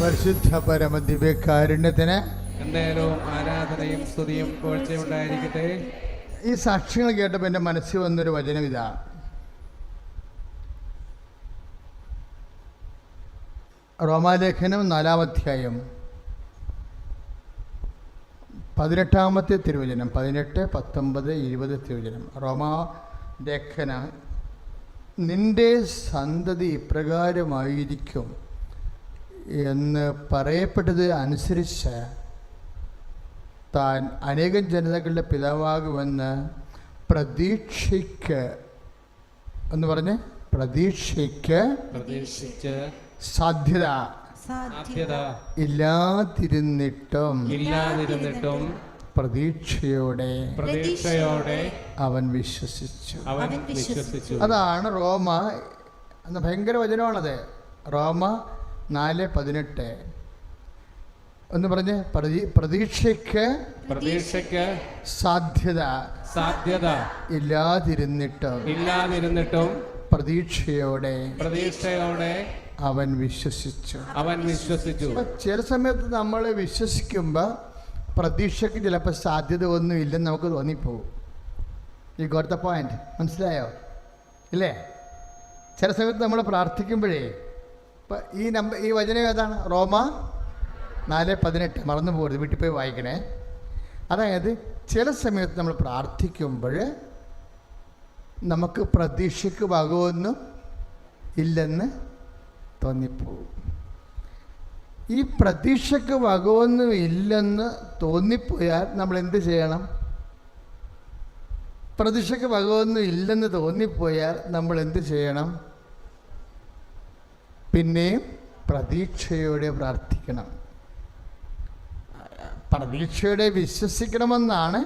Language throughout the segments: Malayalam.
പരിശുദ്ധ പരമദിവ്യകാരുണ്യത്തിന് എന്തായാലും ആരാധനയും സ്തുതിയും ഉണ്ടായിരിക്കട്ടെ ഈ സാക്ഷ്യങ്ങൾ കേട്ടപ്പോൾ എന്റെ മനസ്സിൽ വന്നൊരു വചനം ഇതാ. റോമാലേഖനം നാലാമധ്യായം പതിനെട്ടാമത്തെ തിരുവചനം പതിനെട്ട് പത്തൊമ്പത് ഇരുപത് തിരുവചനം. റോമാ ലേഖന നിന്റെ സന്തതി ഇപ്രകാരമായിരിക്കും. എന്ന് പറയപ്പെട്ടത് അനുസരിച്ച് താൻ അനേകം ജനതകളുടെ പിതാവാകുമെന്ന് പ്രതീക്ഷയ്ക്ക് എന്ന് പറഞ്ഞ് പ്രതീക്ഷയ്ക്ക് പ്രതീക്ഷിച്ച് സാധ്യത. സാധ്യത. ഇല്ലാതിരുന്നിട്ടും ഇല്ലാതിരുന്നിട്ടും പ്രതീക്ഷയോടെ പ്രതീക്ഷയോടെ അവൻ വിശ്വസിച്ചു. അവൻ വിശ്വസിച്ചു. അതാണ് റോമ എന്ന ഭയങ്കര വചനമാണത്. റോമ നാല് പതിനെട്ട്. ഒന്ന് പറഞ്ഞ് പ്രതീ പ്രതീക്ഷയ്ക്ക് പ്രതീക്ഷയ്ക്ക് സാധ്യത സാധ്യത ഇല്ലാതിരുന്നിട്ടും ഇല്ലാതിരുന്നിട്ടും പ്രതീക്ഷയോടെ പ്രതീക്ഷയോടെ അവൻ വിശ്വസിച്ചു. അവൻ വിശ്വസിച്ചു. ചില സമയത്ത് നമ്മൾ വിശ്വസിക്കുമ്പോൾ പ്രതീക്ഷയ്ക്ക് ചിലപ്പോൾ സാധ്യത ഒന്നും ഇല്ലെന്ന് നമുക്ക് തോന്നിപ്പോവും. ഈ ഗോട്ട് ദ പോയിന്റ് മനസ്സിലായോ? ഇല്ലേ? ചില സമയത്ത് നമ്മൾ പ്രാർത്ഥിക്കുമ്പോഴേ ഈ നമ്പർ ഈ വചനം ഏതാണ്? റോമ നാല് പതിനെട്ട്. മറന്നു പോകരുത് വീട്ടിൽ പോയി വായിക്കണേ. അതായത് ചില സമയത്ത് നമ്മൾ പ്രാർത്ഥിക്കുമ്പോൾ നമുക്ക് പ്രതീക്ഷയ്ക്ക് വകമൊന്നും ഇല്ലെന്ന് തോന്നിപ്പോവും ഈ പ്രതീക്ഷയ്ക്ക് വകമൊന്നും ഇല്ലെന്ന് തോന്നിപ്പോയാൽ നമ്മൾ എന്ത് ചെയ്യണം? പ്രതീക്ഷയ്ക്ക് വകമൊന്നും ഇല്ലെന്ന് തോന്നിപ്പോയാൽ നമ്മൾ എന്ത് ചെയ്യണം? പിന്നെയും പ്രതീക്ഷയോടെ പ്രാർത്ഥിക്കണം. പ്രതീക്ഷയോടെ വിശ്വസിക്കണമെന്നാണ്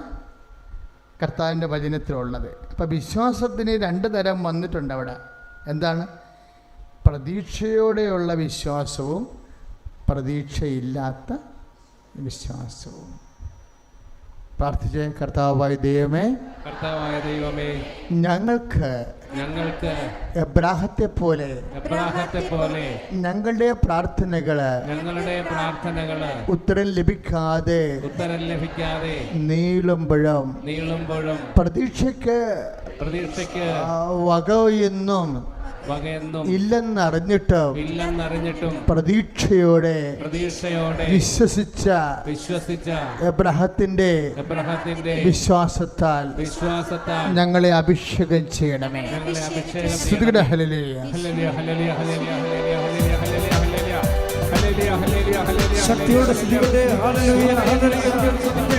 കർത്താവിന്റെ വചനത്തിലുള്ളത്. അപ്പം വിശ്വാസത്തിന് രണ്ട് തരം വന്നിട്ടുണ്ട് അവിടെ. എന്താണ്? പ്രതീക്ഷയോടെയുള്ള വിശ്വാസവും പ്രതീക്ഷയില്ലാത്ത വിശ്വാസവും. പ്രാർത്ഥിച്ച കർത്താവായ ദൈവമേ കർത്താവായ ദൈവമേ ഞങ്ങൾക്ക് ഞങ്ങൾക്ക് എബ്രാഹത്തെ പോലെ എബ്രാഹത്തെ പോലെ ഞങ്ങളുടെ പ്രാർത്ഥനകൾ ഞങ്ങളുടെ പ്രാർത്ഥനകൾ ഉത്തരം ലഭിക്കാതെ ഉത്തരം ലഭിക്കാതെ നീളുമ്പോഴും നീളുമ്പോഴും പ്രതീക്ഷയ്ക്ക് പ്രതീക്ഷയ്ക്ക് വകയെന്നും വകയൊന്നും ഇല്ലെന്നറിഞ്ഞിട്ടും ഇല്ലെന്നറിഞ്ഞിട്ടും പ്രതീക്ഷയോടെ പ്രതീക്ഷയോടെ വിശ്വസിച്ച വിശ്വസിച്ച എബ്രഹത്തിന്റെ എബ്രഹത്തിന്റെ വിശ്വാസത്താൽ വിശ്വാസത്താൽ ഞങ്ങളെ അഭിഷേകം ചെയ്യണമേ ഞങ്ങളെ അഭിഷേകം hallelujah. Hallelujah, hallelujah, hallelujah, hallelujah, hallelujah, ശക്തിയോടെ ഹല്ലേലൂയ. ഹല്ലേലൂയ, ഹല്ലേലൂയ, ഹല്ലേലൂയ, സ്തുതിയോടെ ഹല്ലേലൂയ, ഹല്ലേലൂയ,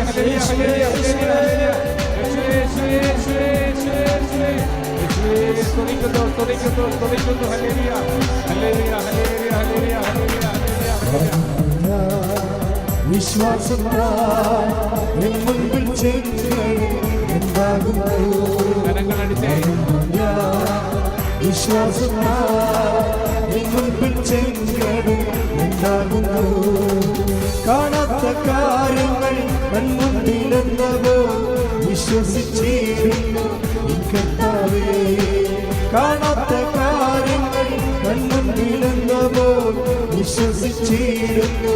ഹല്ലേലൂയ, ഹല്ലേലൂയ, ഹല്ലേലൂയ. യേശുവേ, സ്തുതിക്കുന്നു, സ്തുതിക്കുന്നു, സ്തുതിക്കുന്നു. ഹല്ലേലൂയ, ഹല്ലേലൂയ, ഹല്ലേലൂയ, ഹല്ലേലൂയ, ഹല്ലേലൂയ, ഹല്ലേലൂയ. വിശ്വാസം എൻ മുൻപിൽ എന്താകുന്നു കരങ്ങളടിച്ചേ. വിശ്വാസം വിശ്വസിച്ചിരുന്നു.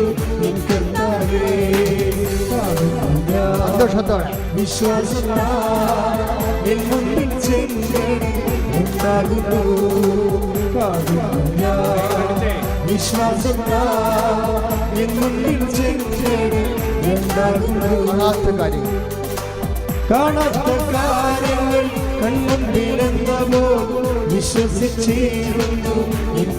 സന്തോഷത്തോടെ വിശ്വാസം എൻ മുൻപിൽ ചെല്ലുന്നത് എന്താകുന്നു കാണുന്നു ഞാൻ. കരങ്ങളടിച്ചേ. വിശ്വാസം എൻ മുൻപിൽ ചെല്ലുന്നത് എന്താകുന്നു കാണാത്ത കാര്യങ്ങൾ കാണാത്ത കാര്യങ്ങൾ കൺമുമ്പിലെന്നവോ വിശ്വസിച്ചിരുന്നു എൻ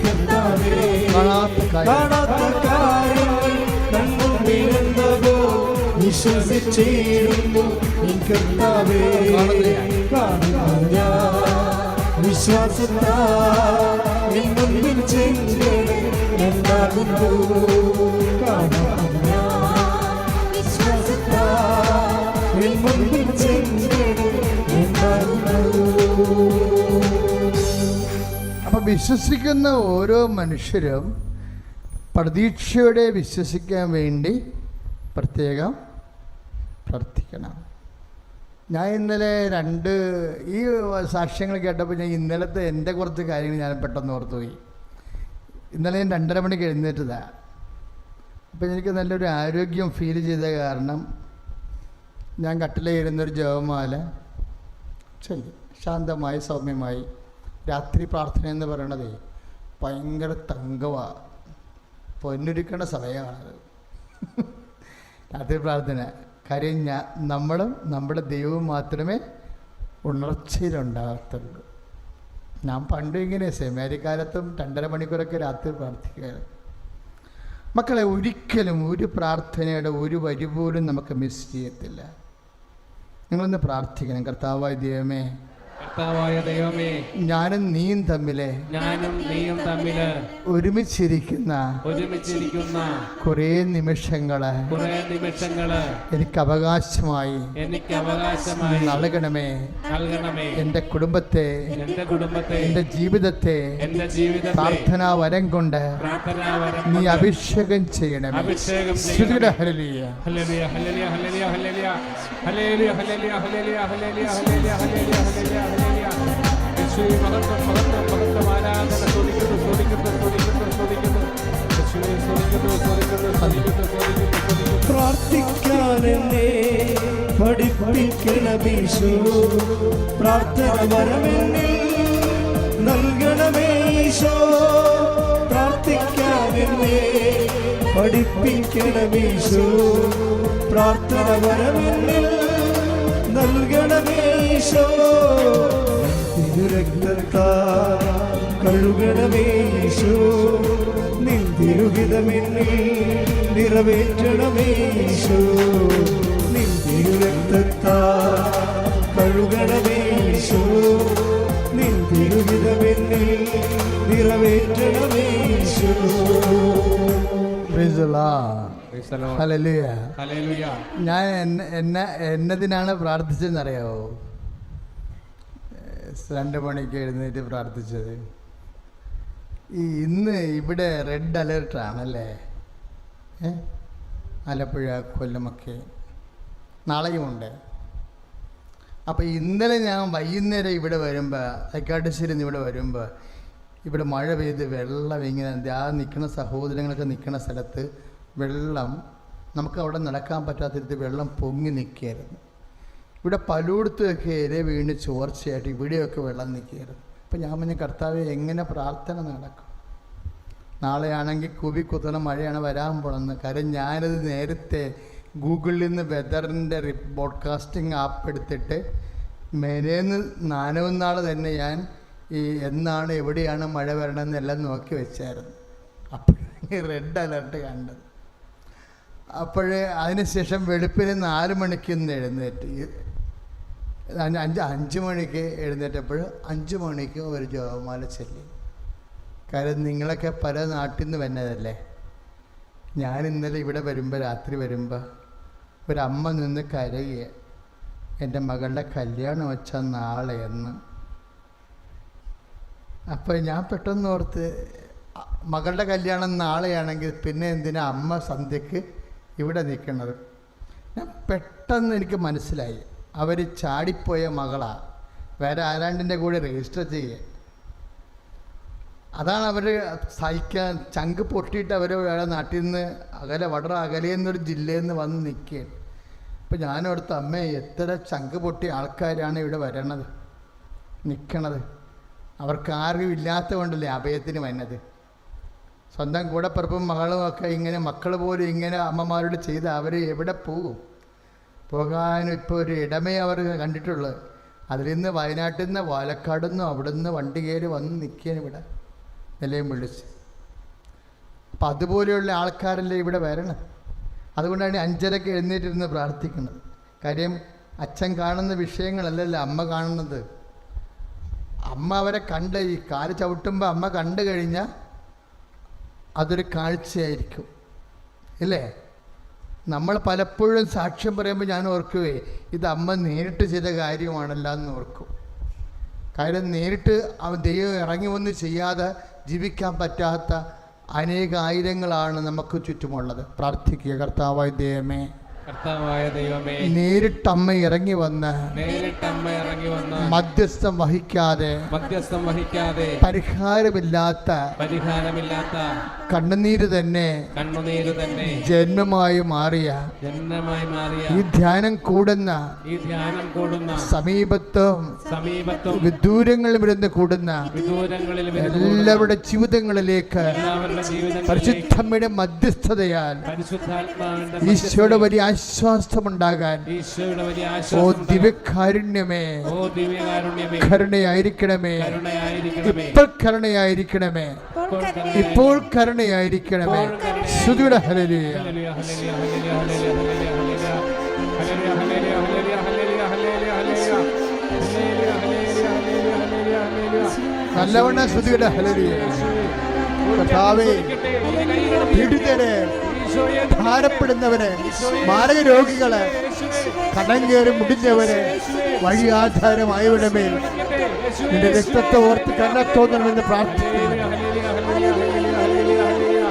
വിശ്വസിച്ചിരുന്നു എൻ കർത്താവേ. കാണുന്നു ഞാൻ. വിശ്വാസത്താ വിശ്വസിക്കുന്ന ഓരോ മനുഷ്യരും പ്രതീക്ഷയോടെ വിശ്വസിക്കാൻ വേണ്ടി പ്രത്യേകം പ്രാർത്ഥിക്കണം. ഞാൻ ഇന്നലെ രണ്ട് ഈ സാക്ഷ്യങ്ങൾ കേട്ടപ്പോൾ ഞാൻ ഇന്നലത്തെ എന്റെ കുറച്ച് കാര്യങ്ങൾ ഞാൻ പെട്ടെന്ന് ഓർത്തുപോയി. ഇന്നലെ ഞാൻ രണ്ടര മണിക്ക് എഴുന്നേറ്റതാണ് അപ്പം എനിക്ക് നല്ലൊരു ആരോഗ്യം ഫീൽ ചെയ്ത കാരണം ഞാൻ കട്ടിലേ ഇരുന്നൊരു ജപമാല ചൊല്ലി. ശാന്തമായി സൗമ്യമായി രാത്രി പ്രാർത്ഥന എന്ന് പറയണത് ഭയങ്കര തങ്കമാണ് പൊന്നൊരുക്കേണ്ട സമയമാണത്. രാത്രി പ്രാർത്ഥന. കാര്യം ഞാൻ നമ്മളും നമ്മുടെ ദൈവവും മാത്രമേ ഉണർച്ചയിലുണ്ടാകത്തുള്ളൂ. ഞാൻ പണ്ടും ഇങ്ങനെ സെമേരിക്കാലത്തും രണ്ടര മണിക്കൂറൊക്കെ രാത്രി പ്രാർത്ഥിക്കുകയായിരുന്നു. മക്കളെ ഒരിക്കലും ഒരു പ്രാർത്ഥനയുടെ ഒരു വരി പോലും നമുക്ക് മിസ് ചെയ്യത്തില്ല. നിങ്ങളൊന്ന് പ്രാർത്ഥിക്കണം. കർത്താവായ ദൈവമേ കർത്താവായ ദൈവമേ ഞാനും നീയും തമ്മിലെ ഞാനും നീയും തമ്മിൽ ഒരുമിച്ചിരിക്കുന്ന ഒരുമിച്ചിരിക്കുന്ന കുറേ നിമിഷങ്ങൾ കുറേ നിമിഷങ്ങൾ എനിക്ക് അവകാശമായി എനിക്ക് അവകാശമായി നൽകണമേ നൽകണമേ എന്റെ കുടുംബത്തെ എന്റെ കുടുംബത്തെ എന്റെ ജീവിതത്തെ എന്റെ ജീവിതത്തെ പ്രാർത്ഥനാ വരം കൊണ്ട് പ്രാർത്ഥനാവരം നീ അഭിഷേകം ചെയ്യണമേ അഭിഷേകം Hallelujah, ഹല്ലേലൂയ. Hallelujah hallelujah hallelujah hallelujah hallelujah hallelujah hallelujah hallelujah hallelujah hallelujah പ്രാർത്ഥിക്കാനെന്നെ പ്രാർത്ഥന വരമെന്നിൽ നൽകണമേശോ പ്രാർത്ഥിക്കാനെന്നെ പഠിപ്പിക്കണമീശോ പ്രാർത്ഥന വരമെന്നിൽ നൽകണമേശോ തിരുരക്തത്താൽ കഴുകണമേശോ നിറവേറ്റണമേശോ. നിറവേറ്റണമേശോ. ഞാൻ എന്നെ എന്നെ എന്നതിനാണ് പ്രാർത്ഥിച്ചതെന്നറിയാവോ? രണ്ട് മണിക്ക് എഴുന്നേറ്റ് പ്രാർത്ഥിച്ചത്. ഈ ഇന്ന് ഇവിടെ റെഡ് അലേർട്ടാണല്ലേ? ആണല്ലേ ആലപ്പുഴ കൊല്ലമൊക്കെ. നാളെയുമുണ്ട്. അപ്പോൾ ഇന്നലെ ഞാൻ വൈകുന്നേരം ഇവിടെ വരുമ്പോൾ തൈക്കാട്ടുശ്ശേരി ഇവിടെ വരുമ്പോൾ ഇവിടെ മഴ പെയ്ത് വെള്ളം ഇങ്ങനെ ആ നിൽക്കുന്ന സഹോദരങ്ങളൊക്കെ നിൽക്കുന്ന സ്ഥലത്ത് വെള്ളം നമുക്ക് അവിടെ നടക്കാൻ പറ്റാത്ത രീതിയിൽ വെള്ളം പൊങ്ങി നിൽക്കുകയായിരുന്നു. ഇവിടെ പലയിടത്തുമൊക്കെ ഇര വീണ് ചോർച്ചയായിട്ട് ഇവിടെയൊക്കെ വെള്ളം നിൽക്കുകയായിരുന്നു. അപ്പം ഞാൻ പറഞ്ഞ കർത്താവെ എങ്ങനെ പ്രാർത്ഥന നടക്കും? നാളെയാണെങ്കിൽ കുവി കുത്തണ മഴയാണ് വരാൻ പോണെന്ന്. കാര്യം ഞാനത് നേരത്തെ ഗൂഗിളിൽ നിന്ന് വെതറിന്റെ ബ്രോഡ്കാസ്റ്റിംഗ് ആപ്പ് എടുത്തിട്ട് മെനേന്ന് നാൾ തന്നെ ഞാൻ ഈ എന്നാണ് എവിടെയാണ് മഴ വരണമെന്ന് എല്ലാം നോക്കി വെച്ചായിരുന്നു. അപ്പോഴേ റെഡ് അലർട്ട് കണ്ടത്. അപ്പോഴേ അതിനുശേഷം വെളുപ്പിന് നാല് മണിക്ക് ഇന്ന് എഴുന്നേറ്റ്. അഞ്ച് അഞ്ച് മണിക്ക് എഴുന്നേറ്റപ്പോൾ അഞ്ച് മണിക്ക് ഒരു ജോമാല ചൊല്ലി. കാര്യം നിങ്ങളൊക്കെ പല നാട്ടിൽ നിന്ന് വന്നതല്ലേ? ഞാൻ ഇന്നലെ ഇവിടെ വരുമ്പോൾ രാത്രി വരുമ്പോൾ ഒരമ്മ നിന്ന് കരയുക എന്റെ മകളുടെ കല്യാണം വെച്ചാൽ നാളെ എന്ന്. അപ്പോൾ ഞാൻ പെട്ടെന്ന് ഓർത്ത് മകളുടെ കല്യാണം നാളെയാണെങ്കിൽ പിന്നെ എന്തിനാ അമ്മ സന്ധ്യക്ക് ഇവിടെ നിൽക്കുന്നത് ഞാൻ പെട്ടെന്ന് എനിക്ക് മനസ്സിലായി. അവർ ചാടിപ്പോയ മകളാണ് വേറെ ആരാണ്ടിന്റെ കൂടെ രജിസ്റ്റർ ചെയ്യുക അതാണ് അവർ സഹിക്കാൻ ചങ്ക് പൊട്ടിയിട്ട് അവർ വേറെ നാട്ടിൽ നിന്ന് അകലെ വടറ അകലെ എന്നൊരു ജില്ലയിൽ നിന്ന് വന്ന് നിൽക്കുകയാണ് അപ്പം ഞാനോടത്ത് അമ്മേ എത്ര ചങ്ക് പൊട്ടിയ ആൾക്കാരാണ് ഇവിടെ വരണത് നിൽക്കണത് അവർക്ക് ആരും ഇല്ലാത്ത കൊണ്ടല്ലേ അഭയത്തിന് വന്നത്? സ്വന്തം കൂടപ്പിറപ്പും മകളും ഒക്കെ ഇങ്ങനെ മക്കൾ പോലും ഇങ്ങനെ അമ്മമാരോട് ചെയ്ത് അവർ എവിടെ പോകും? പോകാനും ഇപ്പോൾ ഒരു ഇടമേ അവർ കണ്ടിട്ടുള്ളൂ. അതിൽ നിന്ന് വയനാട്ടിൽ നിന്ന് പാലക്കാട് നിന്നും അവിടെ നിന്ന് വണ്ടി കയറി വന്ന് നിൽക്കുകയാണ് ഇവിടെ നിലയും വിളിച്ച് അപ്പം അതുപോലെയുള്ള ആൾക്കാരല്ലേ ഇവിടെ വരണം അതുകൊണ്ടാണ് അഞ്ചരക്ക് എഴുന്നേറ്റിരുന്ന് പ്രാർത്ഥിക്കുന്നത്. കാര്യം അച്ഛൻ കാണുന്ന വിഷയങ്ങളല്ലല്ലോ അമ്മ കാണുന്നത്. അമ്മ അവരെ കണ്ട് ഈ കാൽ ചവിട്ടുമ്പോൾ അമ്മ കണ്ടു കഴിഞ്ഞാൽ അതൊരു കാഴ്ചയായിരിക്കും. ഇല്ലേ? നമ്മൾ പലപ്പോഴും സാക്ഷ്യം പറയുമ്പോൾ ഞാൻ ഓർക്കുവേ ഇത് അമ്മ നേരിട്ട് ചെയ്ത കാര്യമാണല്ലോ എന്ന് ഓർക്കും. കാര്യം നേരിട്ട് ദൈവം ഇറങ്ങി വന്ന് ചെയ്യാതെ ജീവിക്കാൻ പറ്റാത്ത അനേകായിരങ്ങളാണ് നമുക്ക് ചുറ്റുമുള്ളത്. പ്രാർത്ഥിക്കുക കർത്താവായ ദൈവമേ. കർത്താവായ ദൈവമേ നേരിട്ടമ്മ ഇറങ്ങി വന്ന് ഇറങ്ങി വന്ന് മധ്യസ്ഥം വഹിക്കാതെ മധ്യസ്ഥം വഹിക്കാതെ പരിഹാരമില്ലാത്ത പരിഹാരമില്ലാത്ത കണ്ണുനീര് തന്നെ കണ്ണുനീര് തന്നെ ജന്മമായി മാറിയ ജന്മമായി മാറിയ ഈ ധ്യാനം കൂടുന്ന ഈ ധ്യാനം കൂടുന്ന സമീപത്തും സമീപത്തും വിദൂരങ്ങളിൽ ഇരുന്ന് കൂടുന്ന വിദൂരങ്ങളിൽ എല്ലാവരുടെ ജീവിതങ്ങളിലേക്ക് എല്ലാവരുടെ ജീവിതങ്ങളിലേക്ക് പരിശുദ്ധമ്മയുടെ മധ്യസ്ഥതയാൽ പരിശുദ്ധാത്മാവിന്റെ ഈശോയുടെ വലിയ ആശ്വാസമുണ്ടാകാൻ ഓ ദിവ്യകാരുണ്യമേ കരുണയായിരിക്കണമേ ഇപ്പോൾ കരുണയായിരിക്കണമേ ഇപ്പോൾ കരുണയായിരിക്കണമേ ശ്രുതിയുടെ ഹലലിയ നല്ലവണ്ണ ശ്രുതിയുടെ ഹലലിയ കർത്താവേ പിടിതരെ ഭാരപ്പെടുന്നവരെ മാരക രോഗികളെ കടം കയറി മുടിഞ്ഞവരെ വഴി ആധാരമായവരുടെ മേൽ നിന്റെ രക്തത്തെ ഓർത്ത് കണ്ടെത്തോന്നണമെന്ന് പ്രാർത്ഥിക്കുന്നു. ഹല്ലേലൂയ, hallelujah, hallelujah, hallelujah,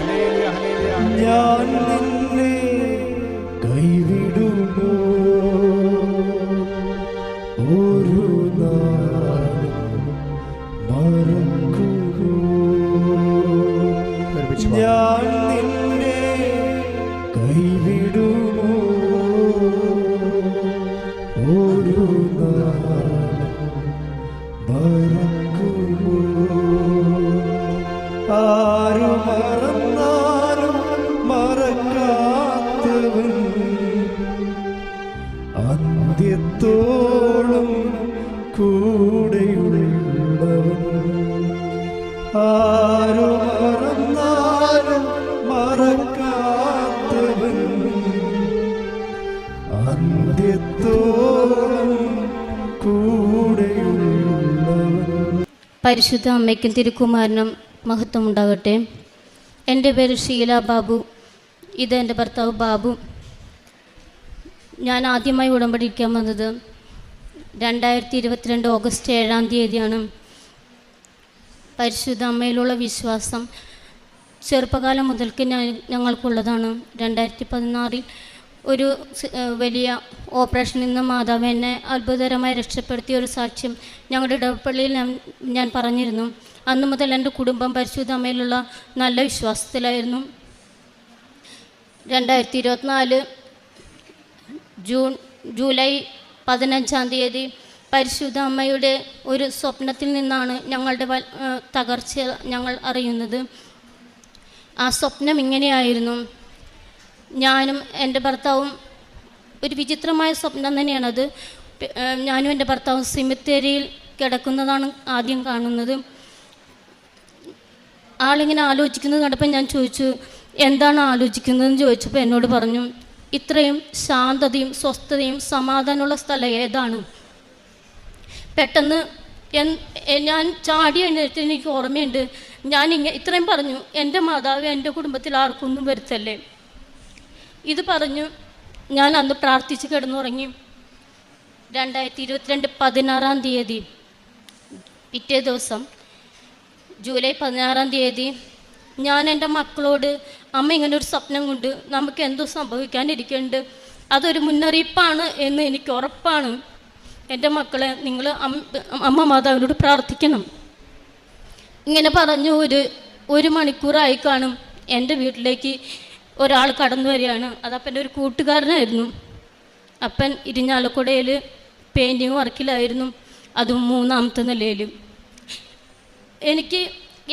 hallelujah, hallelujah, ഹല്ലേലൂയ. ഞാൻ നിന്നെ കൈവിടുമോ? ഒരു മറക്കുമോ? ഒരുമിച്ച് ഞാൻ പരിശുദ്ധ അമ്മയ്ക്കും തിരുക്കുമാരനും മഹത്വം ഉണ്ടാകട്ടെ. എന്റെ പേര് ഷീല ബാബു. ഇത് എന്റെ ഭർത്താവ് ബാബു. ഞാൻ ആദ്യമായി ഉടമ്പടിക്കാൻ വന്നത് രണ്ടായിരത്തി ഇരുപത്തിരണ്ട് ഓഗസ്റ്റ് ഏഴാം തീയതിയാണ്. പരിശുദ്ധ അമ്മയിലുള്ള വിശ്വാസം ചെറുപ്പകാലം മുതൽക്ക് ഞാൻ ഞങ്ങൾക്കുള്ളതാണ്. രണ്ടായിരത്തി പതിനാറിൽ ഒരു വലിയ ഓപ്പറേഷനിൽ നിന്ന് മാതാവ് എന്നെ അത്ഭുതകരമായി രക്ഷപ്പെടുത്തിയ ഒരു സാക്ഷ്യം ഞങ്ങളുടെ ഇടപ്പള്ളിയിൽ ഞാൻ പറഞ്ഞിരുന്നു. അന്ന് മുതൽ എന്റെ കുടുംബം പരിശുദ്ധ അമ്മയിലുള്ള നല്ല വിശ്വാസത്തിലായിരുന്നു. രണ്ടായിരത്തി ഇരുപത്തിനാല് ജൂൺ ജൂലൈ പതിനഞ്ചാം തീയതി പരിശുദ്ധ അമ്മയുടെ ഒരു സ്വപ്നത്തിൽ നിന്നാണ് ഞങ്ങളുടെ തകർച്ച ഞങ്ങൾ അറിയുന്നത്. ആ സ്വപ്നം ഇങ്ങനെയായിരുന്നു. ഞാനും എന്റെ ഭർത്താവും ഒരു വിചിത്രമായ സ്വപ്നം തന്നെയാണത്. ഞാനും എന്റെ ഭർത്താവും സിമിത്തേരിയിൽ കിടക്കുന്നതാണ് ആദ്യം കാണുന്നത്. ആളിങ്ങനെ ആലോചിക്കുന്നത് കണ്ടപ്പോൾ ഞാൻ ചോദിച്ചു എന്താണ് ആലോചിക്കുന്നതെന്ന്? ചോദിച്ചപ്പോൾ എന്നോട് പറഞ്ഞു ഇത്രയും ശാന്തതയും സ്വസ്ഥതയും സമാധാനമുള്ള സ്ഥലം ഏതാണ്? പെട്ടെന്ന് ഞാൻ ചാടി എഴുന്നേറ്റ് എനിക്ക് ഓർമ്മയുണ്ട്. ഞാൻ ഇങ്ങനെ ഇത്രയും പറഞ്ഞു എന്റെ മാതാവ് എന്റെ കുടുംബത്തിൽ ആർക്കൊന്നും വരുത്തല്ലേ? ഇത് പറഞ്ഞു ഞാൻ അന്ന് പ്രാർത്ഥിച്ച് കിടന്നുറങ്ങി. രണ്ടായിരത്തി ഇരുപത്തിരണ്ട് പതിനാറാം തീയതി പിറ്റേ ദിവസം ജൂലൈ പതിനാറാം തീയതി ഞാൻ എന്റെ മക്കളോട് അമ്മ ഇങ്ങനെ ഒരു സ്വപ്നം കൊണ്ട് നമുക്ക് എന്തോ സംഭവിക്കാനിരിക്കുന്നുണ്ട്. അതൊരു മുന്നറിയിപ്പാണ് എന്ന് എനിക്ക് ഉറപ്പാണ്. എന്റെ മക്കളെ നിങ്ങൾ അമ്മ മാതാവിനോട് പ്രാർത്ഥിക്കണം. ഇങ്ങനെ പറഞ്ഞു ഒരു ഒരു മണിക്കൂറായി കാണും എന്റെ വീട്ടിലേക്ക് ഒരാൾ കടന്നു വരികയാണ്. അതപ്പന്റെ ഒരു കൂട്ടുകാരനായിരുന്നു. അപ്പൻ ഇരിഞ്ഞാലക്കുടയിൽ പെയിന്റിങ് വർക്കിലായിരുന്നു അതും മൂന്നാമത്തെ നിലയിലും എനിക്ക്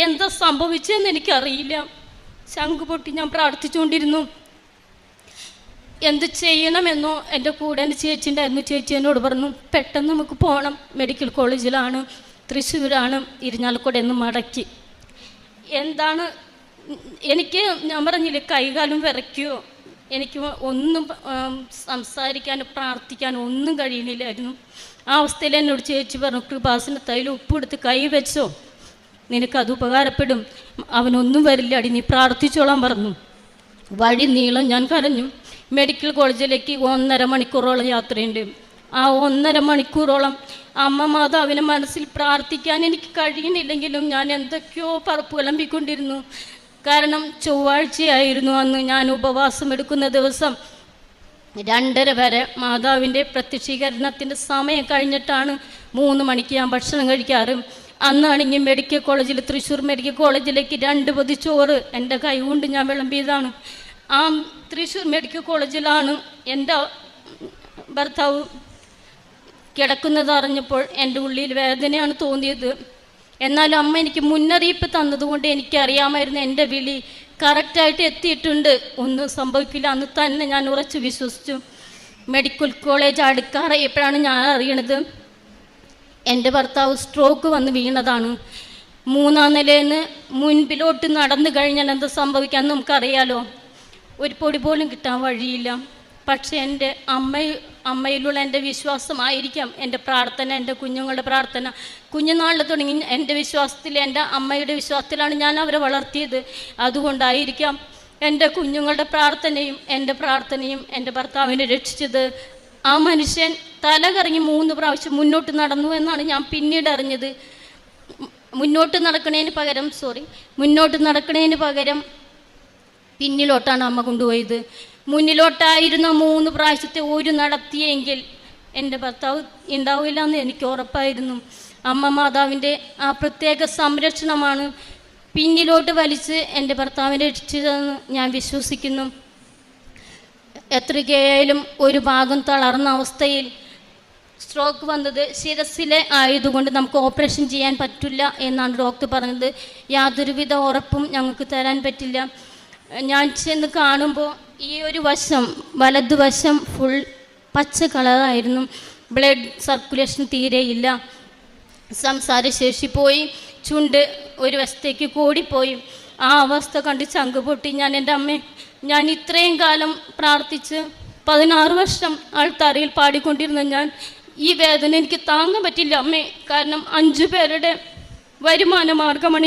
എന്താ സംഭവിച്ചതെന്ന് എനിക്കറിയില്ല. ശംഖ് പൊട്ടി ഞാൻ പ്രാർത്ഥിച്ചുകൊണ്ടിരുന്നു. എന്ത് ചെയ്യണമെന്നോ എന്റെ കൂടെ എന്റെ ചേച്ചി ഉണ്ടായിരുന്നു ചേച്ചി എന്നോട് പറഞ്ഞു പെട്ടെന്ന് നമുക്ക് പോകണം മെഡിക്കൽ കോളേജിലാണ് തൃശ്ശൂരാണ് ഇരിഞ്ഞാലക്കുട എന്ന് മടക്കി. എന്താണ് എനിക്ക് ഞാൻ പറഞ്ഞില്ലേ കൈകാലം വിറയ്ക്കുകയോ എനിക്ക് ഒന്നും സംസാരിക്കാനോ പ്രാർത്ഥിക്കാനോ ഒന്നും കഴിയുന്നില്ലായിരുന്നു. ആ അവസ്ഥയിൽ എന്നോട് ചേച്ചി പറഞ്ഞു കൃപാസിന് തൈലം ഉപ്പെടുത്ത് കൈ വെച്ചോ. നിനക്ക് നിനക്കത് ഉപകാരപ്പെടും. അവനൊന്നും വരില്ല അടി നീ പ്രാർത്ഥിച്ചോളാൻ പറഞ്ഞു. വഴി നീളം ഞാൻ കരഞ്ഞു. മെഡിക്കൽ കോളേജിലേക്ക് ഒന്നര മണിക്കൂറോളം യാത്രയുണ്ട്. ആ ഒന്നര മണിക്കൂറോളം അമ്മ മാതാവിനെ മനസ്സിൽ പ്രാർത്ഥിക്കാൻ എനിക്ക് കഴിയുന്നില്ലെങ്കിലും ഞാൻ എന്തൊക്കെയോ പറപ്പ് വിളമ്പിക്കൊണ്ടിരുന്നു. കാരണം ചൊവ്വാഴ്ചയായിരുന്നു അന്ന് ഞാൻ ഉപവാസം എടുക്കുന്ന ദിവസം. രണ്ടര വരെ മാതാവിന്റെ പ്രത്യക്ഷീകരണത്തിന്റെ സമയം കഴിഞ്ഞിട്ടാണ് മൂന്ന് മണിക്ക് ഞാൻ ഭക്ഷണം കഴിക്കാറ്. അന്നാണെങ്കിൽ മെഡിക്കൽ കോളേജിൽ തൃശ്ശൂർ മെഡിക്കൽ കോളേജിലേക്ക് രണ്ട് പൊതി ചോറ് എന്റെ കൈ കൊണ്ട് ഞാൻ വിളമ്പിയതാണ്. ആ തൃശ്ശൂർ മെഡിക്കൽ കോളേജിലാണ് എന്റെ ഭർത്താവ് കിടക്കുന്നത് അറിഞ്ഞപ്പോൾ എന്റെ ഉള്ളിൽ വേദനയാണ് തോന്നിയത്. എന്നാലും അമ്മ എനിക്ക് മുന്നറിയിപ്പ് തന്നതുകൊണ്ട് എനിക്കറിയാമായിരുന്നു എന്റെ വിളി കറക്റ്റായിട്ട് എത്തിയിട്ടുണ്ട്. ഒന്നും സംഭവിക്കില്ല. അന്ന് തന്നെ ഞാൻ ഉറച്ചു വിശ്വസിച്ചു. മെഡിക്കൽ കോളേജ് അടുക്കാറായപ്പോഴാണ് ഞാൻ അറിയണത്. എന്റെ ഭർത്താവ് സ്ട്രോക്ക് വന്ന് വീണതാണ്. മൂന്നാം നിലയിൽ നിന്ന് മുൻപിലോട്ട് നടന്നു കഴിഞ്ഞാൽ എന്ത് സംഭവിക്കാമെന്ന് നമുക്കറിയാലോ. ഒരു പൊടി പോലും കിട്ടാൻ വഴിയില്ല. പക്ഷേ എന്റെ അമ്മ അമ്മയിലുള്ള എന്റെ വിശ്വാസമായിരിക്കാം എന്റെ പ്രാർത്ഥന എന്റെ കുഞ്ഞുങ്ങളുടെ പ്രാർത്ഥന. കുഞ്ഞുനാളിൽ തുടങ്ങി എന്റെ വിശ്വാസത്തിൽ എന്റെ അമ്മയുടെ വിശ്വാസത്തിലാണ് ഞാൻ അവരെ വളർത്തിയത്. അതുകൊണ്ടായിരിക്കാം എന്റെ കുഞ്ഞുങ്ങളുടെ പ്രാർത്ഥനയും എന്റെ പ്രാർത്ഥനയും എന്റെ ഭർത്താവിനെ രക്ഷിച്ചത്. ആ മനുഷ്യൻ തല കറങ്ങി മൂന്ന് പ്രാവശ്യം മുന്നോട്ട് നടന്നു എന്നാണ് ഞാൻ പിന്നീട് അറിഞ്ഞത്. മുന്നോട്ട് നടക്കണേന് പകരം സോറി മുന്നോട്ട് നടക്കണേന് പകരം പിന്നിലോട്ടാണ് അമ്മ കൊണ്ടുപോയത്. മുന്നിലോട്ടായിരുന്ന മൂന്ന് പ്രാവശ്യത്തെ ഒരു നടത്തിയെങ്കിൽ എന്റെ ഭർത്താവ് ഉണ്ടാവില്ല എന്ന് എനിക്ക് ഉറപ്പായിരുന്നു. അമ്മ മാതാവിന്റെ ആ പ്രത്യേക സംരക്ഷണമാണ് പിന്നിലോട്ട് വലിച്ച് എന്റെ ഭർത്താവിനെ രക്ഷിച്ചതെന്ന് ഞാൻ വിശ്വസിക്കുന്നു. എത്രയ്ക്കായാലും ഒരു ഭാഗം തളർന്ന അവസ്ഥയിൽ സ്ട്രോക്ക് വന്നത് ശിരസിലെ ആയതുകൊണ്ട് നമുക്ക് ഓപ്പറേഷൻ ചെയ്യാൻ പറ്റില്ല എന്നാണ് ഡോക്ടർ പറഞ്ഞത്. യാതൊരുവിധ ഉറപ്പും ഞങ്ങൾക്ക് തരാൻ പറ്റില്ല. ഞാൻ ചെന്ന് കാണുമ്പോൾ ഈ ഒരു വശം വലതുവശം ഫുൾ പച്ച കളറായിരുന്നു ബ്ലഡ് സർക്കുലേഷൻ തീരെ തീരെയില്ല സംസാരശേഷി പോയി. ചുണ്ട് ഒരു വശത്തേക്ക് കൂടിപ്പോയി. ആ അവസ്ഥ കണ്ട് ചങ്ക് പൊട്ടി. ഞാൻ എന്റെ അമ്മ ഞാൻ ഇത്രയും കാലം പ്രാർത്ഥിച്ച് പതിനാറ് വർഷം ആൾത്താരയിൽ പാടിക്കൊണ്ടിരുന്ന ഞാൻ ഈ വേദന എനിക്ക് താങ്ങാൻ പറ്റില്ല അമ്മേ. കാരണം അഞ്ചു പേരുടെ വരുമാന മാർഗമാണ്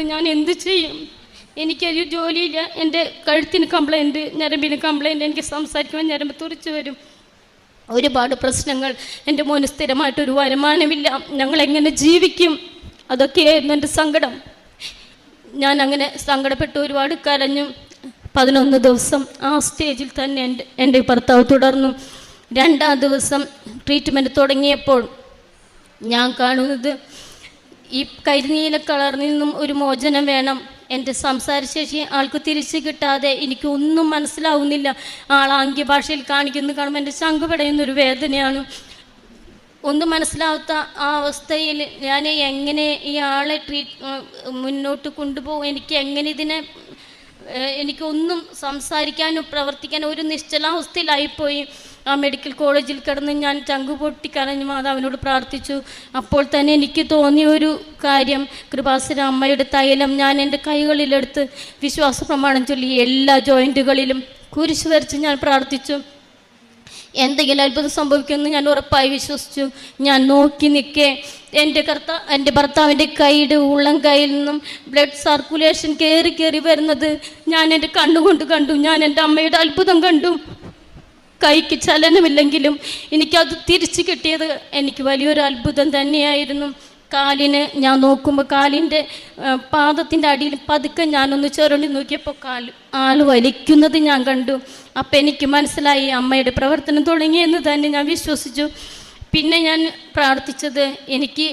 ഞാൻ എന്ത് ചെയ്യും? എനിക്കൊരു ജോലിയില്ല. എന്റെ കഴുത്തിന് കംപ്ലൈന്റ് ഞരമ്പിന് കംപ്ലൈന്റ് എനിക്ക് സംസാരിക്കുമ്പോൾ ഞരമ്പ് തുറച്ചു വരും ഒരുപാട് പ്രശ്നങ്ങൾ. എന്റെ മോന് സ്ഥിരമായിട്ടൊരു വരുമാനമില്ല. ഞങ്ങളെങ്ങനെ ജീവിക്കും? അതൊക്കെയായിരുന്നു എന്റെ സങ്കടം. ഞാൻ അങ്ങനെ സങ്കടപ്പെട്ട് ഒരുപാട് കരഞ്ഞു. പതിനൊന്ന് ദിവസം ആ സ്റ്റേജിൽ തന്നെ എന്റെ എന്റെ ഭർത്താവ് തുടർന്നു. രണ്ടാം ദിവസം ട്രീറ്റ്മെന്റ് തുടങ്ങിയപ്പോൾ ഞാൻ കാണുന്നത് ഈ കരിനീല കളറിൽ നിന്നും ഒരു മോചനം വേണം. എന്റെ സംസാരശേഷി ആൾക്ക് തിരിച്ചു കിട്ടാതെ എനിക്ക് ഒന്നും മനസ്സിലാവുന്നില്ല. ആൾ ആംഗ്യ ഭാഷയിൽ കാണിക്കുന്ന കാണുമ്പോൾ എന്റെ ശങ്ക് പടയുന്നൊരു വേദനയാണ്. ഒന്നും മനസ്സിലാവാത്ത ആ അവസ്ഥയിൽ ഞാൻ എങ്ങനെ ഈ ആളെ ട്രീറ്റ് മുന്നോട്ട് കൊണ്ടുപോകും എനിക്ക് എങ്ങനെ ഇതിനെ എനിക്കൊന്നും സംസാരിക്കാനും പ്രവർത്തിക്കാനും ഒരു നിശ്ചലാവസ്ഥയിലായിപ്പോയി. ആ മെഡിക്കൽ കോളേജിൽ കിടന്ന് ഞാൻ ചങ്കു പൊട്ടിക്കരഞ്ഞ് മാതാവിനോട് പ്രാർത്ഥിച്ചു. അപ്പോൾ തന്നെ എനിക്ക് തോന്നിയ ഒരു കാര്യം കൃപാസന അമ്മയുടെ തൈലം ഞാൻ എന്റെ കൈകളിലെടുത്ത് വിശ്വാസ പ്രമാണം ചൊല്ലി എല്ലാ ജോയിന്റുകളിലും കുരിശ് വരച്ച് ഞാൻ പ്രാർത്ഥിച്ചു. എന്തെങ്കിലും അത്ഭുതം സംഭവിക്കുമെന്ന് ഞാൻ ഉറപ്പായി വിശ്വസിച്ചു. ഞാൻ നോക്കി നിൽക്കേ എന്റെ കർത്ത എന്റെ ഭർത്താവിന്റെ കൈയുടെ ഉള്ളം കൈയിൽ നിന്നും ബ്ലഡ് സർക്കുലേഷൻ കയറി കയറി വരുന്നത് ഞാൻ എന്റെ കണ്ണുകൊണ്ട് കണ്ടു. ഞാൻ എന്റെ അമ്മയുടെ അത്ഭുതം കണ്ടു. കൈക്ക് ചലനമില്ലെങ്കിലും എനിക്കത് തിരിച്ചു കിട്ടിയത് എനിക്ക് വലിയൊരു അത്ഭുതം തന്നെയായിരുന്നു. കാലിന് ഞാൻ നോക്കുമ്പോൾ കാലിന്റെ പാദത്തിന്റെ അടിയിൽ പതുക്കെ ഞാനൊന്ന് ചുരണ്ടി നോക്കിയപ്പോൾ കാൽ ആൾ വലിക്കുന്നത് ഞാൻ കണ്ടു. അപ്പം എനിക്ക് മനസ്സിലായി അമ്മയുടെ പ്രവർത്തനം തുടങ്ങിയെന്ന് തന്നെ ഞാൻ വിശ്വസിച്ചു. പിന്നെ ഞാൻ പ്രാർത്ഥിച്ചത് എനിക്ക്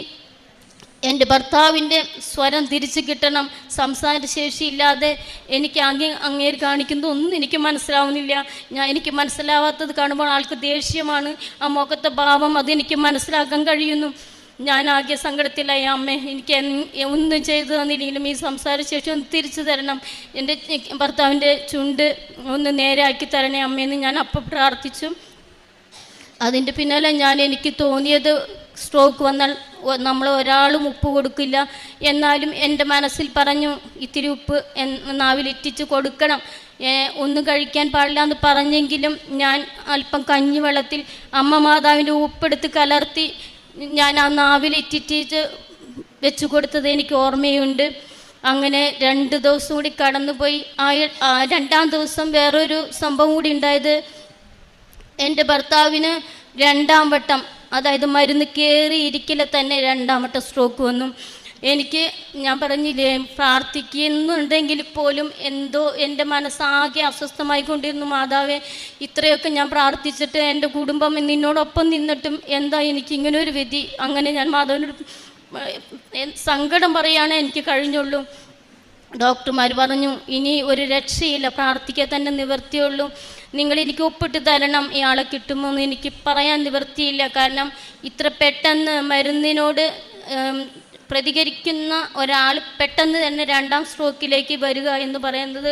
എന്റെ ഭർത്താവിന്റെ സ്വരം തിരിച്ചു കിട്ടണം സംസാരശേഷിയില്ലാതെ എനിക്ക് അങ്ങേ അങ്ങേര് കാണിക്കുന്നത് ഒന്നും എനിക്ക് മനസ്സിലാവുന്നില്ല. ഞാൻ എനിക്ക് മനസ്സിലാവാത്തത് കാണുമ്പോൾ ആൾക്ക് ദേഷ്യമാണ്. ആ മുഖത്തെ ഭാവം അതെനിക്ക് മനസ്സിലാക്കാൻ കഴിയുന്നു. ഞാൻ ആകെ സങ്കടത്തിലായി. അമ്മേ എനിക്ക് ഒന്നും ചെയ്തു തന്നില്ലെങ്കിലും ഈ സംസാരശേഷി ഒന്ന് തിരിച്ചു തരണം. എന്റെ ഭർത്താവിന്റെ ചുണ്ട് ഒന്ന് നേരെയാക്കി തരണേ അമ്മയെന്ന് ഞാൻ അപ്പം പ്രാർത്ഥിച്ചു. അതിന്റെ പിന്നാലെ ഞാൻ എനിക്ക് തോന്നിയത് സ്ട്രോക്ക് വന്നാൽ നമ്മൾ ഒരാളും ഉപ്പ് കൊടുക്കില്ല. എന്നാലും എന്റെ മനസ്സിൽ പറഞ്ഞു ഇത്തിരി ഉപ്പ് നാവിലിറ്റിച്ച് കൊടുക്കണം. ഒന്നും കഴിക്കാൻ പാടില്ല എന്ന് പറഞ്ഞെങ്കിലും ഞാൻ അല്പം കഞ്ഞി വെള്ളത്തിൽ അമ്മ മാതാവിന്റെ ഉപ്പെടുത്ത് കലർത്തി ഞാൻ ആ നാവിലിറ്റിറ്റിച്ച് വെച്ചു കൊടുത്തത് എനിക്ക് ഓർമ്മയുണ്ട്. അങ്ങനെ രണ്ട് ദിവസം കൂടി കടന്നുപോയി. ആ രണ്ടാം ദിവസം വേറൊരു സംഭവം കൂടി ഉണ്ടായത്. എന്റെ ഭർത്താവിന് രണ്ടാം വട്ടം അതായത് മരുന്ന് കയറി ഇരിക്കില്ല തന്നെ രണ്ടാമത്തെ സ്ട്രോക്ക് വന്നു. എനിക്ക് ഞാൻ പറഞ്ഞില്ലേ പ്രാർത്ഥിക്കുന്നുണ്ടെങ്കിൽ പോലും എന്തോ എന്റെ മനസ്സാകെ അസ്വസ്ഥമായി കൊണ്ടിരുന്നു. മാതാവേ ഇത്രയൊക്കെ ഞാൻ പ്രാർത്ഥിച്ചിട്ട് എന്റെ കുടുംബം നിന്നോടൊപ്പം നിന്നിട്ടും എന്താ എനിക്ക് ഇങ്ങനെ ഒരു വിധി? അങ്ങനെ ഞാൻ മാതാവിനോട് ഏഹ്, സങ്കടം പറയാനേ എനിക്ക് കഴിഞ്ഞുള്ളൂ. ഡോക്ടർമാർ പറഞ്ഞു ഇനി ഒരു രക്ഷയില്ല പ്രാർത്ഥിക്കാൻ തന്നെ നിവർത്തിയുള്ളൂ നിങ്ങൾ എനിക്ക് ഒപ്പിട്ട് തരണം ഇയാളെ കിട്ടുമോ എന്ന് എനിക്ക് പറയാൻ നിവർത്തിയില്ല കാരണം ഇത്ര പെട്ടെന്ന് മരുന്നിനോട് പ്രതികരിക്കുന്ന ഒരാൾ പെട്ടെന്ന് തന്നെ രണ്ടാം സ്ട്രോക്കിലേക്ക് വരിക എന്ന് പറയുന്നത്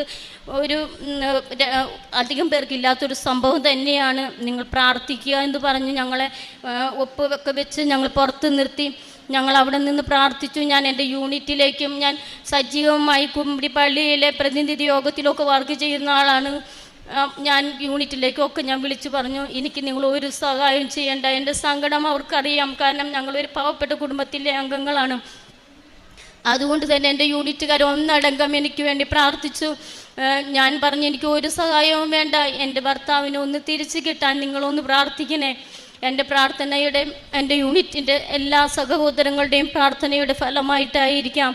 ഒരു അധികം പേർക്കില്ലാത്തൊരു സംഭവം തന്നെയാണ്. നിങ്ങൾ പ്രാർത്ഥിക്കുക എന്ന് പറഞ്ഞ് ഞങ്ങളെ ഒപ്പ് ഒക്കെ വെച്ച് ഞങ്ങൾ പുറത്ത് നിർത്തി. ഞങ്ങൾ അവിടെ നിന്ന് പ്രാർത്ഥിച്ചു. ഞാൻ എന്റെ യൂണിറ്റിലേക്കും ഞാൻ സജീവമായി കുമ്പിടി പള്ളിയിലെ പ്രതിനിധി യോഗത്തിലൊക്കെ വർക്ക് ചെയ്യുന്ന ആളാണ്. ഞാൻ യൂണിറ്റിലേക്കൊക്കെ ഞാൻ വിളിച്ചു പറഞ്ഞു എനിക്ക് നിങ്ങൾ ഒരു സഹായം ചെയ്യേണ്ട. എന്റെ സങ്കടം അവർക്കറിയാം. കാരണം ഞങ്ങളൊരു പാവപ്പെട്ട കുടുംബത്തിലെ അംഗങ്ങളാണ്. അതുകൊണ്ട് തന്നെ എന്റെ യൂണിറ്റുകാർ ഒന്നടങ്കം എനിക്ക് വേണ്ടി പ്രാർത്ഥിച്ചു. ഞാൻ പറഞ്ഞു എനിക്ക് ഒരു സഹായവും വേണ്ട. എന്റെ ഭർത്താവിനെ ഒന്ന് തിരിച്ചു കിട്ടാൻ നിങ്ങളൊന്ന് പ്രാർത്ഥിക്കണേ. എന്റെ പ്രാർത്ഥനയുടെ എന്റെ യൂണിറ്റിന്റെ എല്ലാ സഹോദരങ്ങളുടെയും പ്രാർത്ഥനയുടെ ഫലമായിട്ടായിരിക്കാം.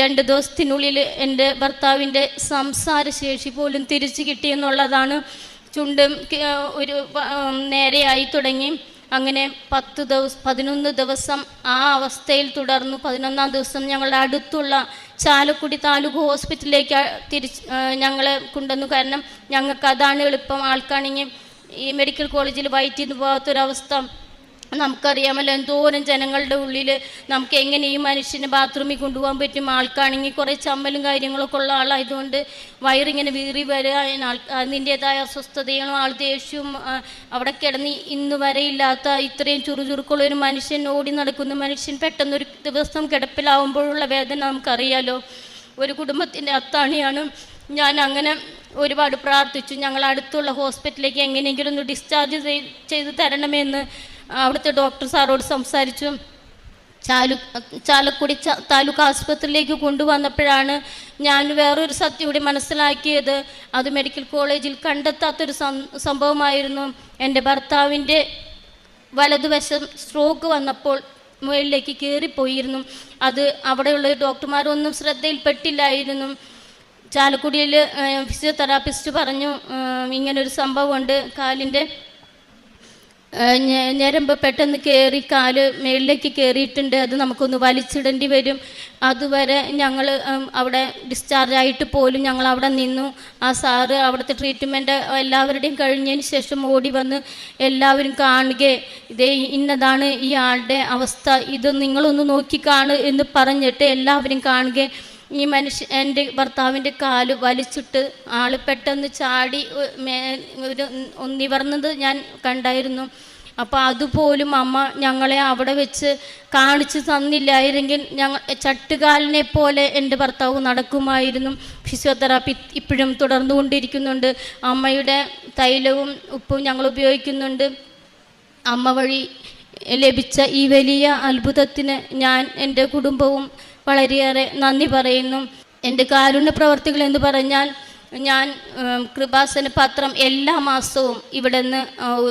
രണ്ട് ദിവസത്തിനുള്ളിൽ എന്റെ ഭർത്താവിന്റെ സംസാരശേഷി പോലും തിരിച്ചു കിട്ടിയെന്നുള്ളതാണ് ചുണ്ടും ഒരു നേരെയായി തുടങ്ങി. അങ്ങനെ പത്ത് ദിവസം പതിനൊന്ന് ദിവസം ആ അവസ്ഥയിൽ തുടർന്നു. പതിനൊന്നാം ദിവസം ഞങ്ങളുടെ അടുത്തുള്ള ചാലക്കുടി താലൂക്ക് ഹോസ്പിറ്റലിലേക്ക് തിരിച്ച് ഞങ്ങളെ കൊണ്ടുവന്നു. കാരണം ഞങ്ങൾക്ക് അതാണ് എളുപ്പം ആൾക്കാണെങ്കിൽ ഈ മെഡിക്കൽ കോളേജിൽ വയറ്റിന്ന് പോകാത്തൊരവസ്ഥ. നമുക്കറിയാമല്ലോ എന്തോരം ജനങ്ങളുടെ ഉള്ളിൽ നമുക്ക് എങ്ങനെ ഈ മനുഷ്യനെ ബാത്റൂമിൽ കൊണ്ടുപോകാൻ പറ്റും. ആൾക്കാണെങ്കിൽ കുറേ ചമ്മലും കാര്യങ്ങളൊക്കെ ഉള്ള ആളായതുകൊണ്ട് വയറിങ്ങനെ വീറി വരിക ആൾ അതിന്റേതായ അസ്വസ്ഥതകളും ആൾ ദേഷ്യവും അവിടെ കിടന്ന് ഇന്ന് വരെ ഇല്ലാത്ത ഇത്രയും ചുറുചുറുക്കുള്ള ഒരു മനുഷ്യൻ ഓടി നടക്കുന്ന മനുഷ്യൻ പെട്ടെന്നൊരു ദിവസം കിടപ്പിലാവുമ്പോഴുള്ള വേദന നമുക്കറിയാലോ. ഒരു കുടുംബത്തിന്റെ അത്താണിയാണ്. ഞാൻ അങ്ങനെ ഒരുപാട് പ്രാർത്ഥിച്ചു. ഞങ്ങൾ അടുത്തുള്ള ഹോസ്പിറ്റലിലേക്ക് എങ്ങനെയെങ്കിലും ഒന്ന് ഡിസ്ചാർജ് ചെയ്- ചെയ്ത് തരണമെന്ന് അവിടുത്തെ ഡോക്ടർ സാറോട് സംസാരിച്ചു. ചാലു ചാലക്കുടി താലൂക്ക് ആസ്പത്രിയിലേക്ക് കൊണ്ടുവന്നപ്പോഴാണ് ഞാൻ വേറൊരു സത്യം കൂടി മനസ്സിലാക്കിയത്. അത് മെഡിക്കൽ കോളേജിൽ കണ്ടെത്താത്തൊരു സംഭവമായിരുന്നു. എന്റെ ഭർത്താവിന്റെ വലതുവശം സ്ട്രോക്ക് വന്നപ്പോൾ മുകളിലേക്ക് കയറിപ്പോയിരുന്നു. അത് അവിടെയുള്ള ഡോക്ടർമാരൊന്നും ശ്രദ്ധയിൽപ്പെട്ടില്ലായിരുന്നു. ചാലക്കുടിയിൽ ഫിസിയോതെറാപ്പിസ്റ്റ് പറഞ്ഞു ഇങ്ങനൊരു സംഭവമുണ്ട്. കാലിന്റെ ഞരമ്പ് പെട്ടെന്ന് കയറി കാൽ മേളിലേക്ക് കയറിയിട്ടുണ്ട് അത് നമുക്കൊന്ന് വലിച്ചിടേണ്ടി വരും. അതുവരെ ഞങ്ങൾ അവിടെ ഡിസ്ചാർജ് ആയിട്ട് പോലും ഞങ്ങൾ അവിടെ നിന്നു. ആ സാറ് അവിടുത്തെ ട്രീറ്റ്മെന്റ് എല്ലാവരുടെയും കഴിഞ്ഞതിന് ശേഷം ഓടി വന്ന് എല്ലാവരും കാണുക ഇതേ ഇന്നതാണ് ഈ ആളുടെ അവസ്ഥ. ഇത് നിങ്ങളൊന്ന് നോക്കിക്കാണ് എന്ന് പറഞ്ഞിട്ട് എല്ലാവരും കാണുകയും ഈ മനുഷ്യ എന്റെ ഭർത്താവിന്റെ കാൽ വലിച്ചിട്ട് ആൾ പെട്ടെന്ന് ചാടി ഒരു നിവർന്നത് ഞാൻ കണ്ടായിരുന്നു. അപ്പോൾ അതുപോലും അമ്മ ഞങ്ങളെ അവിടെ വെച്ച് കാണിച്ചു തന്നില്ലായിരുന്നെങ്കിൽ ഞങ്ങൾ ചട്ടുകാലിനെ പോലെ എന്റെ ഭർത്താവ് നടക്കുമായിരുന്നു. ഫിസിയോതെറാപ്പി ഇപ്പോഴും തുടർന്നുകൊണ്ടിരിക്കുന്നുണ്ട് അമ്മയുടെ തൈലവും ഉപ്പും ഞങ്ങൾ ഉപയോഗിക്കുന്നുണ്ട്. അമ്മ വഴി ലഭിച്ച ഈ വലിയ അത്ഭുതത്തിന് ഞാൻ എന്റെ കുടുംബവും വളരെയേറെ നന്ദി പറയുന്നു. എന്റെ കാരുണ്യ പ്രവർത്തികൾ എന്ന് പറഞ്ഞാൽ ഞാൻ കൃപാസന പത്രം എല്ലാ മാസവും ഇവിടെ നിന്ന്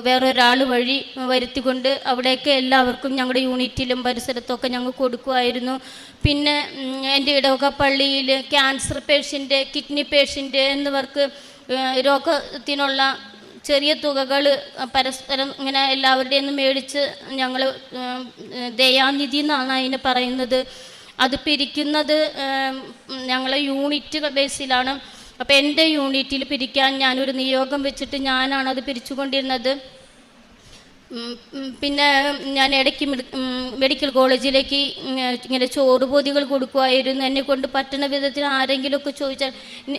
വേറൊരാൾ വഴി വരുത്തിക്കൊണ്ട് അവിടെയൊക്കെ എല്ലാവർക്കും ഞങ്ങളുടെ യൂണിറ്റിലും പരിസരത്തൊക്കെ ഞങ്ങൾ കൊടുക്കുമായിരുന്നു. പിന്നെ എന്റെ ഇടവക പള്ളിയിൽ ക്യാൻസർ പേഷ്യന്റ് കിഡ്നി പേഷ്യന്റ് എന്നിവർക്ക് രോഗത്തിനുള്ള ചെറിയ തുകകൾ പരസ്പരം ഇങ്ങനെ എല്ലാവരുടെയും മേടിച്ച് ഞങ്ങൾ ദയാനിധി എന്നാണ് അതിന് പറയുന്നത്. അത് പിരിക്കുന്നത് ഞങ്ങൾ യൂണിറ്റ് ബേസിലാണ്. അപ്പോൾ എന്റെ യൂണിറ്റിൽ പിരിക്കാൻ ഞാനൊരു നിയോഗം വെച്ചിട്ട് ഞാനാണ് അത് പിരിച്ചുകൊണ്ടിരുന്നത്. പിന്നെ ഞാൻ ഇടയ്ക്ക് മെഡിക്കൽ കോളേജിലേക്ക് ഇങ്ങ- ഇങ്ങനെ ചോറ് പൊതികൾ കൊടുക്കുമായിരുന്നു എന്നെ കൊണ്ട് പറ്റുന്ന വിധത്തിൽ ആരെങ്കിലുമൊക്കെ ചോദിച്ചാൽ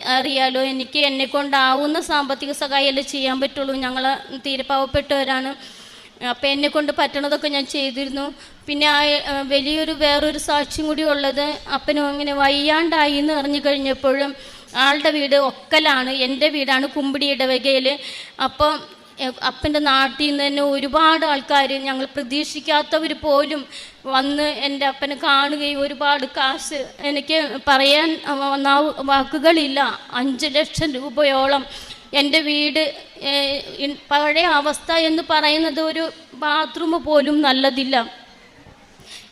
അറിയാലോ എനിക്ക് എന്നെ കൊണ്ടാവുന്ന സാമ്പത്തിക സഹായമല്ലേ ചെയ്യാൻ പറ്റുള്ളൂ? ഞങ്ങൾ തീരെ പാവപ്പെട്ടവരാണ്. അപ്പം എന്നെ കൊണ്ട് പറ്റണതൊക്കെ ഞാൻ ചെയ്തിരുന്നു. പിന്നെ ആ വലിയൊരു വേറൊരു സാക്ഷ്യം കൂടി ഉള്ളത് അപ്പനും അങ്ങനെ വയ്യാണ്ടായി എന്ന് അറിഞ്ഞു കഴിഞ്ഞപ്പോഴും ആളുടെ വീട് ഒക്കലാണ് എന്റെ വീടാണ് കുമ്പിടി ഇടവകയിൽ അപ്പം അപ്പന്റെ നാട്ടിൽ നിന്ന് തന്നെ ഒരുപാട് ആൾക്കാർ ഞങ്ങൾ പ്രതീക്ഷിക്കാത്തവർ പോലും വന്ന് എന്റെ അപ്പനെ കാണുകയും ഒരുപാട് കാശ് എനിക്ക് പറയാൻ വന്ന വാക്കുകളില്ല. അഞ്ച് ലക്ഷം രൂപയോളം എന്റെ വീട് പഴയ അവസ്ഥ എന്ന് പറയുന്നത് ഒരു ബാത്റൂം പോലും നല്ലതില്ല.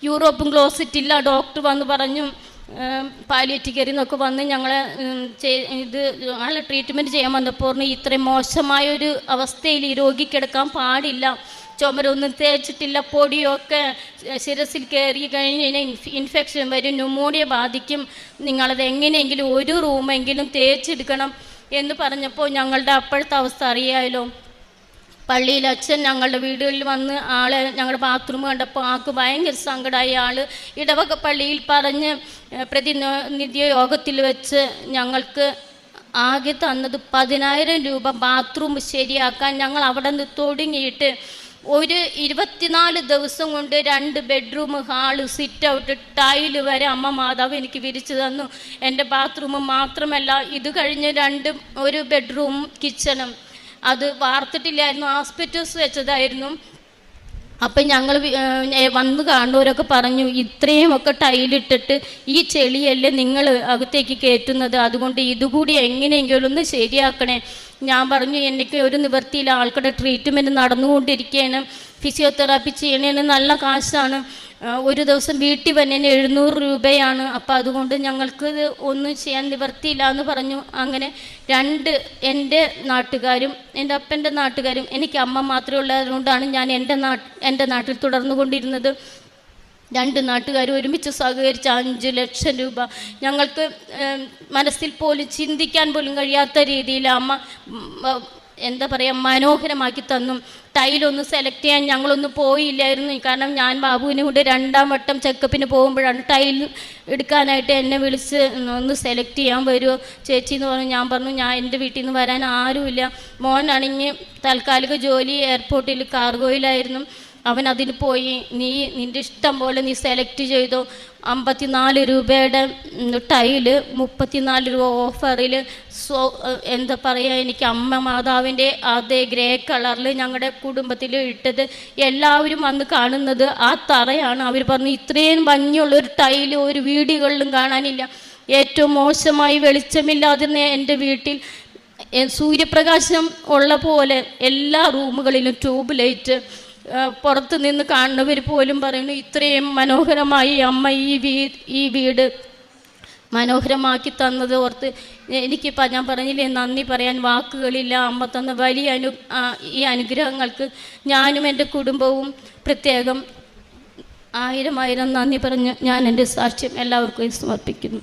യൂറോപ്പും ക്ലോസറ്റ് ഇല്ല ഡോക്ടർ വന്ന് പറഞ്ഞു പാലിയേറ്റ് കയറി എന്നൊക്കെ വന്ന് ഞങ്ങളെ ഇത് നല്ല ട്രീറ്റ്മെന്റ് ചെയ്യാൻ വന്നപ്പോൾ ഇത്രയും മോശമായൊരു അവസ്ഥയിൽ ഈ രോഗി കിടക്കാൻ പാടില്ല. ചുമരൊന്നും തേച്ചിട്ടില്ല പൊടിയൊക്കെ ശിരസിൽ കയറി കഴിഞ്ഞ് കഴിഞ്ഞാൽ ഇൻഫ- ഇൻഫെക്ഷൻ വരും ന്യൂമോണിയ ബാധിക്കും. നിങ്ങളത് എങ്ങനെയെങ്കിലും ഒരു റൂമെങ്കിലും തേച്ചെടുക്കണം. എന്ന് പറഞ്ഞപ്പോൾ ഞങ്ങളുടെ അപ്പോഴത്തെ അവസ്ഥ അറിയാമല്ലോ പള്ളിയിൽ അച്ഛൻ ഞങ്ങളുടെ വീടുകളിൽ വന്ന് ആളെ ഞങ്ങളുടെ ബാത്റൂം കണ്ടപ്പോൾ ആൾക്ക് ഭയങ്കര സങ്കടമായി ആൾ ഇടവക പള്ളിയിൽ പറഞ്ഞ് പ്രതിനിധി യോഗത്തിൽ വെച്ച് ഞങ്ങൾക്ക് ആകെ തന്നത് പതിനായിരം രൂപ ബാത്റൂം ശരിയാക്കാൻ ഞങ്ങൾ അവിടെ നിന്ന് തുടങ്ങിയിട്ട് ഒരു ഇരുപത്തിനാല് ദിവസം കൊണ്ട് രണ്ട് bedroom hall sit out tile വരെ അമ്മ മാതാവ് എനിക്ക് വിരിച്ചു തന്നു. എന്റെ ബാത്റൂം മാത്രമല്ല ഇത് കഴിഞ്ഞ് രണ്ട് ഒരു ബെഡ്റൂം കിച്ചണും അത് വാർത്തിട്ടില്ലായിരുന്നു. ആസ്പെറ്റോസ് വെച്ചതായിരുന്നു. അപ്പം ഞങ്ങൾ വന്ന് കാണുന്നവരൊക്കെ പറഞ്ഞു ഇത്രയും ഒക്കെ ടൈലിട്ടിട്ട് ഈ ചെളിയല്ലേ നിങ്ങൾ അകത്തേക്ക് കയറ്റുന്നത്? അതുകൊണ്ട് ഇതുകൂടി എങ്ങനെയെങ്കിലും ഒന്ന് ശരിയാക്കണേ. ഞാൻ പറഞ്ഞു എനിക്ക് ഒരു നിവൃത്തിയിൽ ആൾക്കുടെ ട്രീറ്റ്മെന്റ് നടന്നുകൊണ്ടിരിക്കുകയാണ്. ഫിസിയോതെറാപ്പി ചെയ്യണേന് നല്ല കാശാണ്. ഒരു ദിവസം വീട്ടിൽ വന്നതിന് എഴുന്നൂറ് രൂപയാണ്. അപ്പം അതുകൊണ്ട് ഞങ്ങൾക്ക് ഒന്നും ചെയ്യാൻ നിവർത്തിയില്ല എന്ന് പറഞ്ഞു. അങ്ങനെ രണ്ട് എന്റെ നാട്ടുകാരും എന്റെ അപ്പന്റെ നാട്ടുകാരും എനിക്ക് അമ്മ മാത്രമേ ഉള്ളതുകൊണ്ടാണ് ഞാൻ എന്റെ നാട്ട് എന്റെ നാട്ടിൽ തുടർന്നു കൊണ്ടിരുന്നത്. രണ്ട് നാട്ടുകാരും ഒരുമിച്ച് സഹകരിച്ച് അഞ്ച് ലക്ഷം രൂപ. ഞങ്ങൾക്ക് മനസ്സിൽ പോലും ചിന്തിക്കാൻ പോലും കഴിയാത്ത രീതിയിൽ അമ്മ എന്താ പറയുക മനോഹരമാക്കി തന്നു. ടൈലൊന്ന് സെലക്ട് ചെയ്യാൻ ഞങ്ങളൊന്ന് പോയില്ലായിരുന്നു. കാരണം ഞാൻ ബാബുവിനെ കൊണ്ട് രണ്ടാം വട്ടം ചെക്കപ്പിന് പോകുമ്പോഴാണ് ടൈൽ എടുക്കാനായിട്ട് എന്നെ വിളിച്ച് ഒന്ന് സെലക്ട് ചെയ്യാൻ വരുമോ ചേച്ചി എന്ന് പറഞ്ഞു ഞാൻ പറഞ്ഞു ഞാൻ എന്റെ വീട്ടിൽ നിന്ന് വരാൻ ആരുമില്ല. മോനാണെങ്കിൽ താൽക്കാലിക ജോലി എയർപോർട്ടിൽ കാർഗോയിലായിരുന്നു അവൻ അതിന് പോയി. നീ നിന്റെ ഇഷ്ടം പോലെ നീ സെലക്ട് ചെയ്തോ. അമ്പത്തിനാല് രൂപയുടെ ടൈൽ മുപ്പത്തിനാല് രൂപ ഓഫറിൽ സോ എന്താ പറയുക എനിക്ക് അമ്മ മാതാവിന്റെ അതേ ഗ്രേ കളറിൽ ഞങ്ങളുടെ കുടുംബത്തിൽ ഇട്ടത് എല്ലാവരും വന്ന് കാണുന്നത് ആ തറയാണ്. അവർ പറഞ്ഞു ഇത്രയും ഭംഗിയുള്ള ഒരു ടൈൽ ഒരു വീടുകളിലും കാണാനില്ല. ഏറ്റവും മോശമായി വെളിച്ചമില്ലാതിരുന്ന എന്റെ വീട്ടിൽ സൂര്യപ്രകാശം ഉള്ള പോലെ എല്ലാ റൂമുകളിലും ട്യൂബ് ലൈറ്റ് പുറത്ത് നിന്ന് കാണുന്നവർ പോലും പറയുന്നു ഇത്രയും മനോഹരമായി അമ്മ ഈ വീ ഈ വീട് മനോഹരമാക്കി തന്നത് ഓർത്ത് എനിക്ക് ഞാൻ പറഞ്ഞില്ലേ നന്ദി പറയാൻ വാക്കുകളില്ല. അമ്മ തന്ന വലിയ അനു ഈ അനുഗ്രഹങ്ങൾക്ക് ഞാനും എന്റെ കുടുംബവും പ്രത്യേകം ആയിരം ആയിരം നന്ദി പറഞ്ഞ് ഞാൻ എന്റെ സാക്ഷ്യം എല്ലാവർക്കും സമർപ്പിക്കുന്നു.